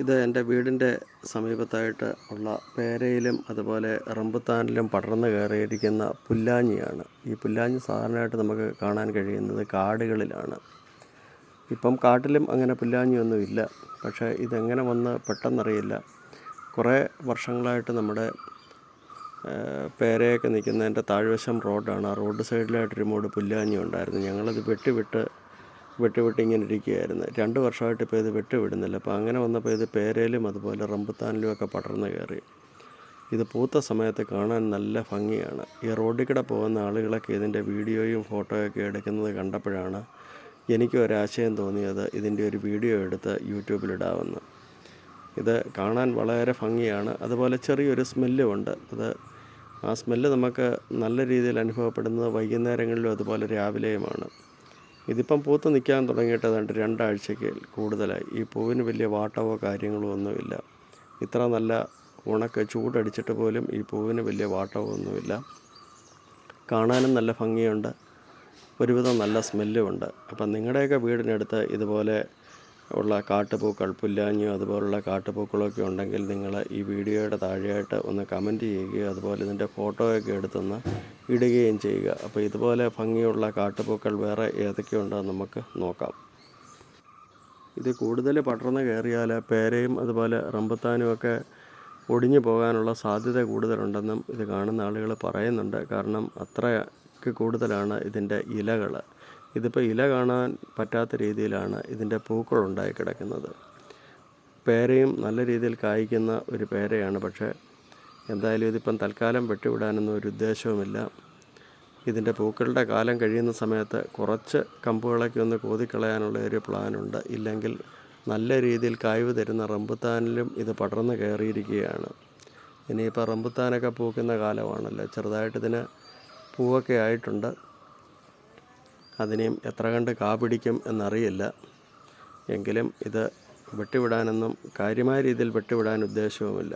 ഇത് എന്റെ വീടിന്റെ സമീപത്തായിട്ട് ഉള്ള പേരയിലും അതുപോലെ റമ്പുത്താനിലും പടർന്നു കയറിയിരിക്കുന്ന പുല്ലാഞ്ഞിയാണ്. ഈ പുല്ലാഞ്ഞി സാധാരണയായിട്ട് നമുക്ക് കാണാൻ കഴിയുന്നത് കാടുകളിലാണ്. ഇപ്പം കാട്ടിലും അങ്ങനെ പുല്ലാഞ്ഞിയൊന്നുമില്ല പക്ഷേ ഇതെങ്ങനെ വന്ന് പെട്ടെന്നറിയില്ല. കുറേ വർഷങ്ങളായിട്ട് നമ്മുടെ പേരയൊക്കെ നിൽക്കുന്നതിന്റെ താഴ്വശം റോഡാണ്. ആ റോഡ് സൈഡിലായിട്ടൊരു മൂട് പുല്ലാഞ്ഞി ഉണ്ടായിരുന്നു ഞങ്ങളത് വെട്ടിവിട്ട് വെട്ടിവിട്ട് ഇങ്ങനെ ഇരിക്കുകയായിരുന്നു രണ്ട് വർഷമായിട്ട് ഇപ്പോൾ ഇത് വെട്ടിവിടുന്നില്ല. അപ്പോൾ അങ്ങനെ വന്നപ്പോൾ ഇത് പേരയിലും അതുപോലെ റംബുത്താനിലും ഒക്കെ പടർന്നു കയറി. ഇത് പൂത്ത സമയത്ത് കാണാൻ നല്ല ഭംഗിയാണ്. ഈ റോഡിൽ കൂടെ പോകുന്ന ആളുകളൊക്കെ ഇതിന്റെ വീഡിയോയും ഫോട്ടോയൊക്കെ എടുക്കുന്നത് കണ്ടപ്പോഴാണ് എനിക്ക് ഒരാശയം തോന്നിയത് ഇതിന്റെ ഒരു വീഡിയോ എടുത്ത് യൂട്യൂബിലിടാമെന്ന്. ഇത് കാണാൻ വളരെ ഭംഗിയാണ്. അതുപോലെ ചെറിയൊരു സ്മെല്ലും ഉണ്ട്. അത് ആ സ്മെല്ല് നമുക്ക് നല്ല രീതിയിൽ അനുഭവപ്പെടുന്നത് വൈകുന്നേരങ്ങളിലും അതുപോലെ രാവിലെയുമാണ്. ഇതിപ്പം പൂത്ത് നിൽക്കാൻ തുടങ്ങിയിട്ട് ഏതാണ്ട് രണ്ടാഴ്ചയ്ക്ക് കൂടുതലായി. ഈ പൂവിന് വലിയ വാട്ടമോ കാര്യങ്ങളോ ഒന്നുമില്ല. ഇത്ര നല്ല ഉണക്ക് ചൂടടിച്ചിട്ട് പോലും ഈ പൂവിന് വലിയ വാട്ടമോ ഒന്നുമില്ല. കാണാനും നല്ല ഭംഗിയുണ്ട്. ഒരുവിധം നല്ല സ്മെല്ലുമുണ്ട്. അപ്പം നിങ്ങളുടെയൊക്കെ വീടിനടുത്ത് ഇതുപോലെ ഉള്ള കാട്ടുപൂക്കൾ പുല്ലാഞ്ഞു അതുപോലുള്ള കാട്ടുപൂക്കളൊക്കെ ഉണ്ടെങ്കിൽ നിങ്ങൾ ഈ വീഡിയോയുടെ താഴെയായിട്ട് ഒന്ന് കമന്റ് ചെയ്യുകയും അതുപോലെ ഇതിന്റെ ഫോട്ടോയൊക്കെ എടുത്തൊന്ന് ഇടുകയും ചെയ്യുക. അപ്പോൾ ഇതുപോലെ ഭംഗിയുള്ള കാട്ടുപൂക്കൾ വേറെ ഏതൊക്കെയുണ്ടോ നമുക്ക് നോക്കാം. ഇത് കൂടുതൽ പടർന്ന് കയറിയാൽ പേരയും അതുപോലെ റമ്പത്താനുമൊക്കെ ഒടിഞ്ഞു പോകാനുള്ള സാധ്യത കൂടുതലുണ്ടെന്നും ഇത് കാണുന്ന ആളുകൾ പറയുന്നുണ്ട്. കാരണം അത്രയ്ക്ക് കൂടുതലാണ് ഇതിന്റെ ഇലകൾ ഇതിപ്പോൾ ഇല കാണാൻ പറ്റാത്ത രീതിയിലാണ് ഇതിന്റെ പൂക്കൾ ഉണ്ടായി കിടക്കുന്നത്. പേരയും നല്ല രീതിയിൽ കായ്ക്കുന്ന ഒരു പേരയാണ്. പക്ഷേ എന്തായാലും ഇതിപ്പം തൽക്കാലം വെട്ടിവിടാനൊന്നും ഒരു ഉദ്ദേശവുമില്ല. ഇതിന്റെ പൂക്കളുടെ കാലം കഴിയുന്ന സമയത്ത് കുറച്ച് കമ്പുകളൊക്കെ ഒന്ന് കോതിക്കളയാനുള്ള ഒരു പ്ലാനുണ്ട്. ഇല്ലെങ്കിൽ നല്ല രീതിയിൽ കായ്വ് തരുന്ന റംബുത്താനിലും ഇത് പടർന്ന് കയറിയിരിക്കുകയാണ്. ഇനിയിപ്പോൾ റംബുത്താനൊക്കെ പൂക്കുന്ന കാലമാണല്ലോ. ചെറുതായിട്ടിതിന് പൂവൊക്കെ ആയിട്ടുണ്ട്. അതിനെയും എത്ര കണ്ട് കാ പിടിക്കും എന്നറിയില്ല. എങ്കിലും ഇത് വെട്ടിവിടാനൊന്നും കാര്യമായ രീതിയിൽ വെട്ടിവിടാൻ ഉദ്ദേശവുമില്ല.